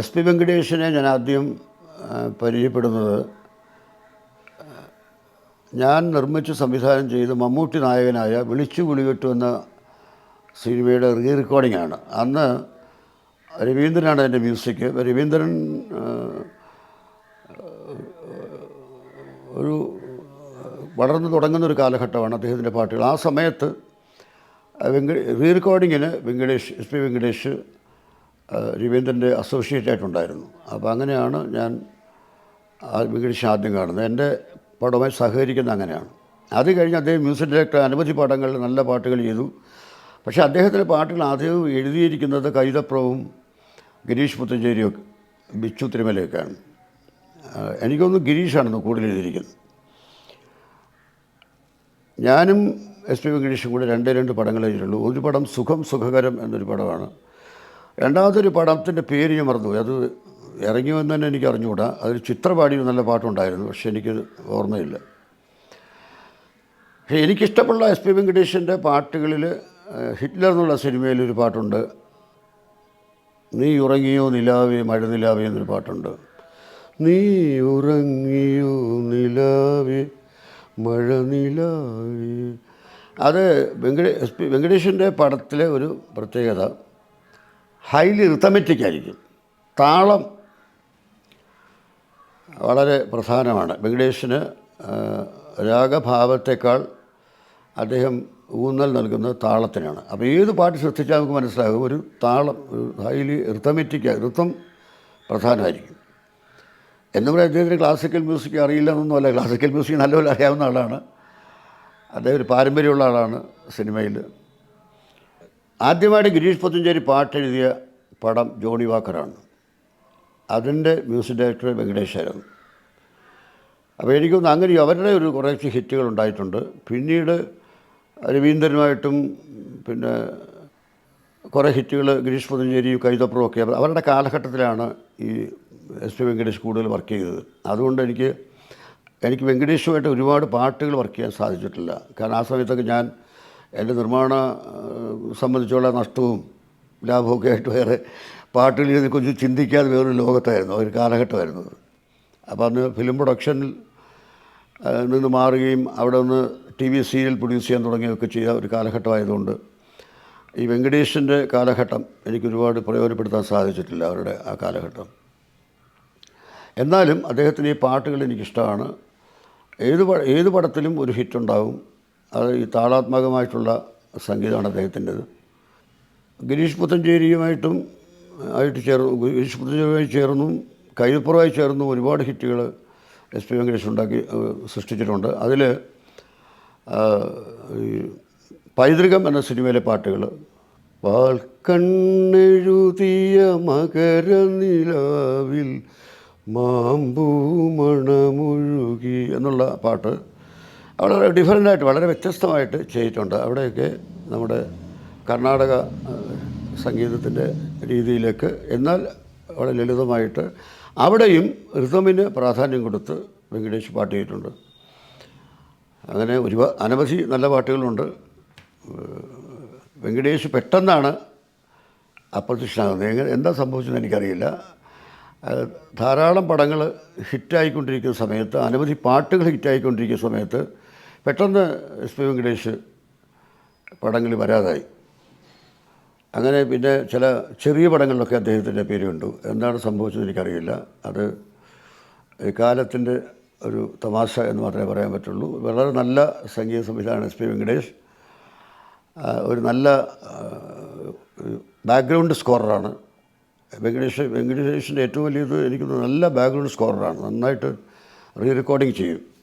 S P വെങ്കടേഷിനെ ഞാൻ ആദ്യം പരിചയപ്പെടുന്നത്. ഞാൻ നിർമ്മിച്ച് സംവിധാനം ചെയ്ത് മമ്മൂട്ടി നായകനായ വിളിച്ചു വിളികെട്ടു എന്ന സിനിമയുടെ റീ റെക്കോർഡിംഗ് ആണ്. അന്ന് രവീന്ദ്രനാണ് എന്റെ മ്യൂസിക്. രവീന്ദ്രൻ ഒരു വളർന്നു തുടങ്ങുന്ന ഒരു കാലഘട്ടമാണ് അദ്ദേഹത്തിന്റെ പാട്ടുകൾ. ആ സമയത്ത് വെങ്ക റീ റെക്കോർഡിങ്ങിന് വെങ്കടേഷ് എസ് പി വെങ്കടേഷ് രവീന്ദ്രന്റെ അസോസിയേറ്റ് ആയിട്ടുണ്ടായിരുന്നു. അപ്പോൾ അങ്ങനെയാണ് ഞാൻ ആത്മീകരിച്ച് ആദ്യം കാണുന്നത്. എന്റെ പടവുമായി സഹകരിക്കുന്ന അങ്ങനെയാണ്. അത് കഴിഞ്ഞ് അദ്ദേഹം മ്യൂസിക് ഡയറക്ടർ അനവധി പാഠങ്ങളിൽ നല്ല പാട്ടുകൾ ചെയ്തു. പക്ഷേ അദ്ദേഹത്തിന്റെ പാട്ടുകൾ ആദ്യം എഴുതിയിരിക്കുന്നത് കൈതപ്രവും ഗിരീഷ് പുത്തഞ്ചേരിയും ബിച്ചു തിരുമലയൊക്കെയാണ് എനിക്കൊന്ന് ഗിരീഷാണെന്ന് കൂടുതൽ എഴുതിയിരിക്കുന്നത്. ഞാനും എസ് പി വെങ്കടേഷും കൂടെ രണ്ടേ രണ്ട് പടങ്ങൾ എഴുതിയിട്ടുള്ളൂ. ഒരു പടം സുഖം സുഖകരം എന്നൊരു പടമാണ്. രണ്ടാമതൊരു പടത്തിന്റെ പേര് ഞാൻ മറന്നു അത് ഇറങ്ങിയെന്ന് തന്നെ എനിക്ക് അറിഞ്ഞുകൂടാ. അതിൽ ചിത്രപാടി നല്ല പാട്ടുണ്ടായിരുന്നു പക്ഷെ എനിക്ക് ഓർമ്മയില്ല. പക്ഷേ എനിക്കിഷ്ടമുള്ള എസ് പി വെങ്കടേഷിന്റെ പാട്ടുകളിൽ ഹിറ്റ്ലർ എന്നുള്ള സിനിമയിലൊരു പാട്ടുണ്ട്. നീ ഉറങ്ങിയോ നിലാവേ മഴ നിലാവേ എന്നൊരു പാട്ടുണ്ട്. നീ ഉറങ്ങിയോ നിലാവേ മഴ നിലാവേ അത് വെങ്കടേ എസ് പി വെങ്കടേഷിന്റെ പടത്തിലെ ഒരു പ്രത്യേകത. ഹൈലി റിത്തമെറ്റിക് ആയിരിക്കും. താളം വളരെ പ്രധാനമാണ്. വെങ്കടേഷിന് രാഗഭാവത്തേക്കാൾ അദ്ദേഹം ഊന്നൽ നൽകുന്നത് താളത്തിനാണ്. അപ്പോൾ ഏത് പാട്ട് ശ്രദ്ധിച്ചാൽ നമുക്ക് മനസ്സിലാകും. ഒരു താളം ഒരു ഹൈലി റിത്തമെറ്റിക് ഋത്തം പ്രധാനമായിരിക്കും. എന്ന് പറയാൻ അദ്ദേഹത്തിന് ക്ലാസിക്കൽ മ്യൂസിക് അറിയില്ല എന്നൊന്നുമല്ല ക്ലാസിക്കൽ മ്യൂസിക് നല്ലപോലെ അറിയാവുന്ന ആളാണ്. അദ്ദേഹം ഒരു പാരമ്പര്യമുള്ള ആളാണ് സിനിമയിൽ ആദ്യമായിട്ട് ഗിരീഷ് പുത്തഞ്ചേരി പാട്ടെഴുതിയ പടം ജോണി വാക്കറാണ്. അതിന്റെ മ്യൂസിക് ഡയറക്ടർ വെങ്കടേശ്വരം അപ്പോൾ എനിക്കൊന്ന് അങ്ങനെ അവരുടെ ഒരു കുറച്ച് ഹിറ്റുകൾ ഉണ്ടായിട്ടുണ്ട്. പിന്നീട് രവീന്ദ്രനുമായിട്ടും പിന്നെ കുറേ ഹിറ്റുകൾ ഗിരീഷ് പുത്തഞ്ചേരിയും കൈതപ്പുറവും ഒക്കെ അവരുടെ കാലഘട്ടത്തിലാണ് ഈ എസ് പി വെങ്കടേഷ് കൂടുതൽ വർക്ക് ചെയ്തത്. അതുകൊണ്ട് എനിക്ക് എനിക്ക് വെങ്കടേഷുമായിട്ട് ഒരുപാട് പാട്ടുകൾ വർക്ക് ചെയ്യാൻ സാധിച്ചിട്ടില്ല. കാരണം ആ സമയത്തൊക്കെ ഞാൻ എന്റെ നിർമ്മാണ സംബന്ധിച്ചുള്ള നഷ്ടവും ലാഭമൊക്കെ ആയിട്ട് വേറെ പാട്ടിൽ ഇരുന്ന് കുറിച്ച് ചിന്തിക്കാതെ വേറൊരു ലോകത്തായിരുന്നു ഒരു കാലഘട്ടമായിരുന്നു. അപ്പോൾ അന്ന് ഫിലിം പ്രൊഡക്ഷനിൽ നിന്ന് മാറുകയും അവിടെ നിന്ന് ടി വി സീരിയൽ പ്രൊഡ്യൂസ് ചെയ്യാൻ തുടങ്ങുകയൊക്കെ ചെയ്ത ഒരു കാലഘട്ടമായതുകൊണ്ട് ഈ വെങ്കടേഷിന്റെ കാലഘട്ടം എനിക്ക് ഒരുപാട് പ്രയോജനപ്പെടുത്താൻ സാധിച്ചിട്ടില്ല അവരുടെ ആ കാലഘട്ടം. എന്നാലും അദ്ദേഹത്തിന് ഈ പാട്ടുകൾ എനിക്കിഷ്ടമാണ്. ഏത് ഏത് പടത്തിലും ഒരു ഹിറ്റ് ഉണ്ടാവും. അത് ഈ താളാത്മകമായിട്ടുള്ള സംഗീതമാണ് അദ്ദേഹത്തിന്റെത്. ഗിരീഷ് പുത്തഞ്ചേരിയുമായിട്ടും ആയിട്ട് ചേർന്നു ഗിരീഷ് പുത്തഞ്ചേരിയുമായി ചേർന്നും കൈപ്പുറമായി ചേർന്നും ഒരുപാട് ഹിറ്റുകൾ എസ് പി വെങ്കടേഷ് ഉണ്ടാക്കി സൃഷ്ടിച്ചിട്ടുണ്ട്. അതിൽ ഈ പൈതൃകം എന്ന സിനിമയിലെ പാട്ടുകൾ പാൽക്കണ്ണെഴുതിയ മകരനിലാവിൽ മാമ്പൂ മണമൊഴുകി എന്നുള്ള പാട്ട് വളരെ ഡിഫറന്റായിട്ട് വളരെ വ്യത്യസ്തമായിട്ട് ചെയ്തിട്ടുണ്ട്. അവിടെയൊക്കെ നമ്മുടെ കർണാടക സംഗീതത്തിന്റെ രീതിയിലേക്ക് എന്നാൽ വളരെ ലളിതമായിട്ട് അവിടെയും ഋതമിന് പ്രാധാന്യം കൊടുത്ത് വെങ്കടേഷ് പാട്ട് ചെയ്തിട്ടുണ്ട് അങ്ങനെ ഒരുപാട് അനവധി നല്ല പാട്ടുകളുണ്ട്. വെങ്കടേഷ് പെട്ടെന്നാണ് അപ്രത്യക്ഷനാകുന്നത്. എങ്ങനെ എന്താ സംഭവിച്ചതെന്ന് എനിക്കറിയില്ല. ധാരാളം പടങ്ങൾ ഹിറ്റായിക്കൊണ്ടിരിക്കുന്ന സമയത്ത് അനവധി പാട്ടുകൾ ഹിറ്റായിക്കൊണ്ടിരിക്കുന്ന സമയത്ത് പെട്ടെന്ന് എസ് പി വെങ്കടേഷ് പടങ്ങളിൽ വരാതായി. അങ്ങനെ പിന്നെ ചില ചെറിയ പടങ്ങളിലൊക്കെ അദ്ദേഹത്തിന്റെ പേര് കണ്ടു. എന്താണ് സംഭവിച്ചത് എനിക്കറിയില്ല. അത് കാലത്തിന്റെ ഒരു തമാശ എന്ന് മാത്രമേ പറയാൻ പറ്റുള്ളൂ. വളരെ നല്ല സംഗീത സംവിധാനം എസ് പി വെങ്കടേഷ്. ഒരു നല്ല ബാക്ക്ഗ്രൗണ്ട് സ്കോററാണ് വെങ്കടേഷ് വെങ്കടേഷിന്റെ ഏറ്റവും വലിയത് എനിക്ക് നല്ല ബാക്ക്ഗ്രൗണ്ട് സ്കോററാണ് നന്നായിട്ട് റീ റെക്കോർഡിങ് ചെയ്യും.